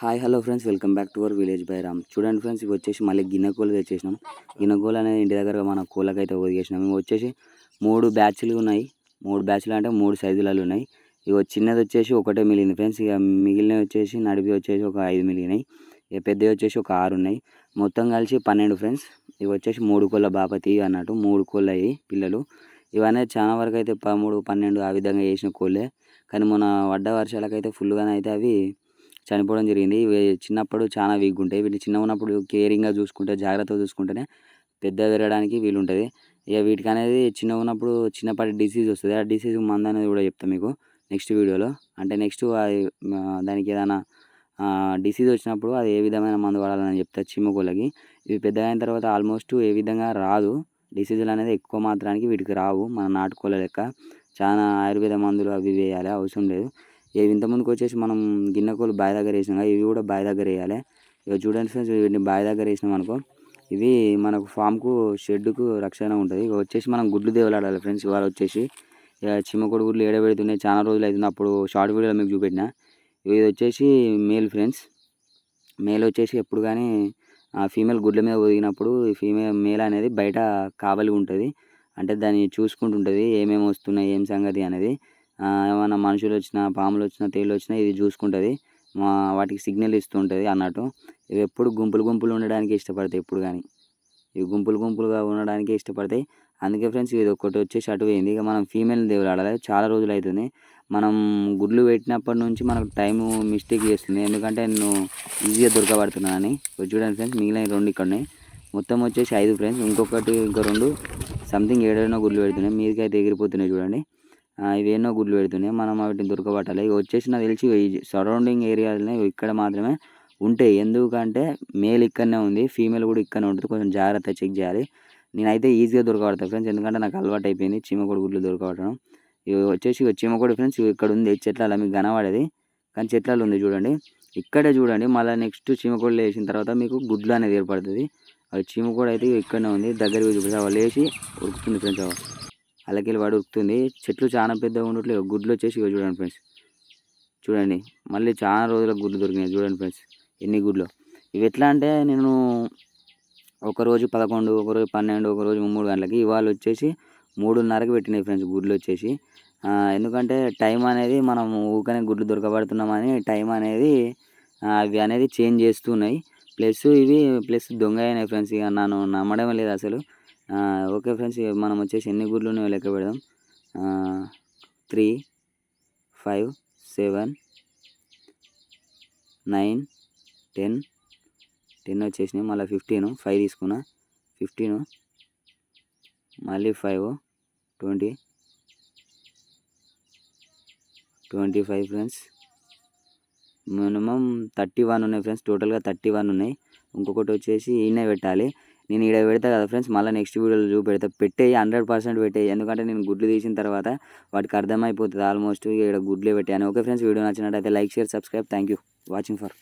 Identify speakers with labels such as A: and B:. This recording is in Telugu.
A: Hi hello friends welcome back to our village by Ram చూడండి ఫ్రెండ్స్ ఇవి వచ్చేసి మళ్ళీ గిన్నె కోళ్ళు తెచ్చేసినాం. గిన్నె అనేది ఇంటి దగ్గర మన కోళ్ళకైతే ఒదిగేసినాం ఇవి వచ్చేసి మూడు బ్యాచ్లు ఉన్నాయి. మూడు బ్యాచ్లు అంటే మూడు సైజులలో ఉన్నాయి. ఇవి చిన్నది వచ్చేసి ఒకటే మిగిలింది ఫ్రెండ్స్ ఇక మిగిలినవి వచ్చేసి నడిపి వచ్చేసి ఒక ఐదు మిగిలినాయి. ఇక పెద్దవి వచ్చేసి ఒక ఆరు ఉన్నాయి. మొత్తం కలిసి పన్నెండు ఫ్రెండ్స్ ఇవి వచ్చేసి మూడు కోళ్ళ బాపతి అన్నట్టు మూడు కోళ్ళు అయ్యి పిల్లలు. ఇవన్నీ చాలా వరకు అయితే పదమూడు పన్నెండు ఆ విధంగా వేసిన కోళ్ళే. కానీ మన వడ్డ వర్షాలకైతే ఫుల్గానే అయితే అవి చనిపోవడం జరిగింది. ఇవి చిన్నప్పుడు చాలా వీక్గా ఉంటాయి వీటిని చిన్న ఉన్నప్పుడు కేరింగ్గా చూసుకుంటే జాగ్రత్తగా చూసుకుంటేనే పెద్ద పెరగడానికి వీలుంటుంది. ఇక వీటికి అనేది చిన్న ఉన్నప్పుడు చిన్నపాటి డిసీజ్ వస్తుంది. ఆ డిసీజ్ మందు అనేది కూడా చెప్తాను మీకు నెక్స్ట్ వీడియోలో. అంటే నెక్స్ట్ దానికి ఏదైనా డిసీజ్ వచ్చినప్పుడు అది ఏ విధమైన మందు వాడాలని చెప్తా చిమ్మకోళ్ళకి. ఇవి పెద్ద అయిన తర్వాత ఆల్మోస్ట్ ఏ విధంగా రాదు. డిసీజులు అనేది ఎక్కువ మాత్రానికి వీటికి రావు. మన నాటుకోళ్ళ లెక్క. చాలా ఆయుర్వేద మందులు అవి వేయాలి. అవసరం లేదు. ఇవి ఇంతమందికి వచ్చేసి మనం గిన్నెకోలు బావి దగ్గర వేసినాం ఇవి కూడా బావి దగ్గర వేయాలి. ఇవి చూడండి ఫ్రెండ్స్ వీటిని బావి దగ్గర వేసినాం అనుకో ఇవి మనకు ఫామ్కు షెడ్కు రక్షణ ఉంటుంది. ఇక వచ్చేసి మనం గుడ్లు దేవులాడాలి ఫ్రెండ్స్ ఇవాళ వచ్చేసి. ఇక చిమ్మకొడు గుడ్లు ఏడబెడుతున్నాయి చాలా రోజులు అవుతుంది. అప్పుడు షార్ట్ వీడియోలో మీకు చూపెట్టిన. ఇది వచ్చేసి మేల్ ఫ్రెండ్స్ మేల్ వచ్చేసి ఎప్పుడు కానీ ఫీమేల్ గుడ్ల మీద ఒదిగినప్పుడు ఫీమేల్ మేల్ అనేది బయట కావలి ఉంటుంది. అంటే దాన్ని చూసుకుంటుంటుంది ఏమేమి వస్తున్నాయి ఏం సంగతి అనేది. ఏమైనా మనుషులు వచ్చినా పాములు వచ్చినా తేళ్ళు వచ్చినా ఇది చూసుకుంటుంది. మా వాటికి సిగ్నల్ ఇస్తూ ఉంటుంది అన్నట్టు. ఇవి ఎప్పుడు గుంపులు గుంపులు ఉండడానికి ఇష్టపడతాయి ఎప్పుడు కానీ ఇవి గుంపులు గుంపులుగా ఉండడానికి ఇష్టపడతాయి. అందుకే ఫ్రెండ్స్ ఇది ఒకటి వచ్చేసి అటు పోయింది ఇక మనం ఫీమేల్ దేవుడు ఆడాలి. చాలా రోజులు అవుతుంది మనం గుడ్లు పెట్టినప్పటి నుంచి మనకు టైం మిస్టేక్ చేస్తుంది. ఎందుకంటే నేను ఈజీగా దొరకబడుతున్నానని. చూడండి ఫ్రెండ్స్ మిగిలిన రెండు ఇక్కడ మొత్తం వచ్చేసి ఐదు ఫ్రెండ్స్. ఇంకొకటి ఇంకో రెండు సంథింగ్ ఏడైనా గుడ్లు పెడుతున్నాయి. మీదకైతే ఎగిరిపోతున్నాయి చూడండి. ఇవి ఎన్నో గుడ్లు పెడుతున్నాయి. మనం వాటిని దొరకబట్టాలి. ఇవి వచ్చేసి నాకు తెలిసి సరౌండింగ్ ఏరియాలోనే ఇక్కడ మాత్రమే ఉంటాయి. ఎందుకంటే మేల్ ఇక్కడనే ఉంది. ఫీమేల్ కూడా ఇక్కడనే ఉంటుంది. కొంచెం జాగ్రత్త చెక్ చేయాలి. నేనైతే ఈజీగా దొరకబడతాను ఫ్రెండ్స్ ఎందుకంటే నాకు అలవాటు అయిపోయింది. చీమకోడి గుడ్లు దొరకబడడం ఇవి వచ్చేసి చీమకోడి ఫ్రెండ్స్ ఇక్కడ ఉంది. చెట్ల మీకు కనబడేది. కానీ చెట్లలో ఉంది చూడండి. ఇక్కడే చూడండి. మళ్ళీ నెక్స్ట్ చీమకోళ్ళు వేసిన తర్వాత మీకు గుడ్లు అనేది ఏర్పడుతుంది. అది చీమకోడి అయితే ఇక్కడనే ఉంది. దగ్గరికి చూపిస్తే. వాళ్ళు వేసి ఉరుకుతుంది ఫ్రెండ్స్ అలకెళ్ళి వాడు ఉరుకుతుంది చెట్లు చాలా పెద్దగా ఉండట్లేదు గుడ్లు వచ్చేసి చూడండి ఫ్రెండ్స్. చూడండి. మళ్ళీ చాలా రోజులకు గుడ్లు దొరికినాయి చూడండి ఫ్రెండ్స్. ఎన్ని గుడ్లు. ఇవి ఎట్లా అంటే నేను ఒకరోజు పదకొండు ఒకరోజు పన్నెండు ఒకరోజు మూడు గంటలకి ఇవాళ వచ్చేసి మూడున్నరకు పెట్టినాయి ఫ్రెండ్స్ గుడ్లు వచ్చేసి. ఎందుకంటే టైం అనేది మనం ఊకనే గుడ్లు దొరకబడుతున్నామని టైం అనేది అవి అనేది చేంజ్ చేస్తున్నాయి. ప్లస్ ఇవి ప్లస్ దొంగ అయినాయి ఫ్రెండ్స్ ఇక నన్ను నమ్మడం లేదు అసలు. ఓకే ఫ్రెండ్స్ మనం వచ్చేసి ఎన్ని గుడ్లు ఉన్నాయో లెక్క పెడదాం. Three five seven nine ten. Ten వచ్చేసినాయి మళ్ళీ ఫిఫ్టీన్ ఫైవ్ తీసుకున్నా. ఫిఫ్టీన్ మళ్ళీ five twenty. Twenty five friends. Minimum thirty one ఉన్నాయి ఫ్రెండ్స్ టోటల్గా థర్టీ వన్ ఉన్నాయి. ఇంకొకటి వచ్చేసి ఈయనే పెట్టాలి. నేను ఇక్కడ పెడతా కదా ఫ్రెండ్స్ మళ్ళీ నెక్స్ట్ వీడియోలో చూపెడతా. పెట్టేయి హండ్రెడ్ పర్సెంట్ పెట్టేయి. ఎందుకంటే నేను గుడ్లు తీసిన తర్వాత వాటికి అర్థమైపోతుంది. ఆల్మోస్ట్ ఇక్కడ గుడ్లే పెట్టాను. ఓకే ఫ్రెండ్స్ వీడియో నచ్చినట్టయితే like share subscribe. Thank you watching for.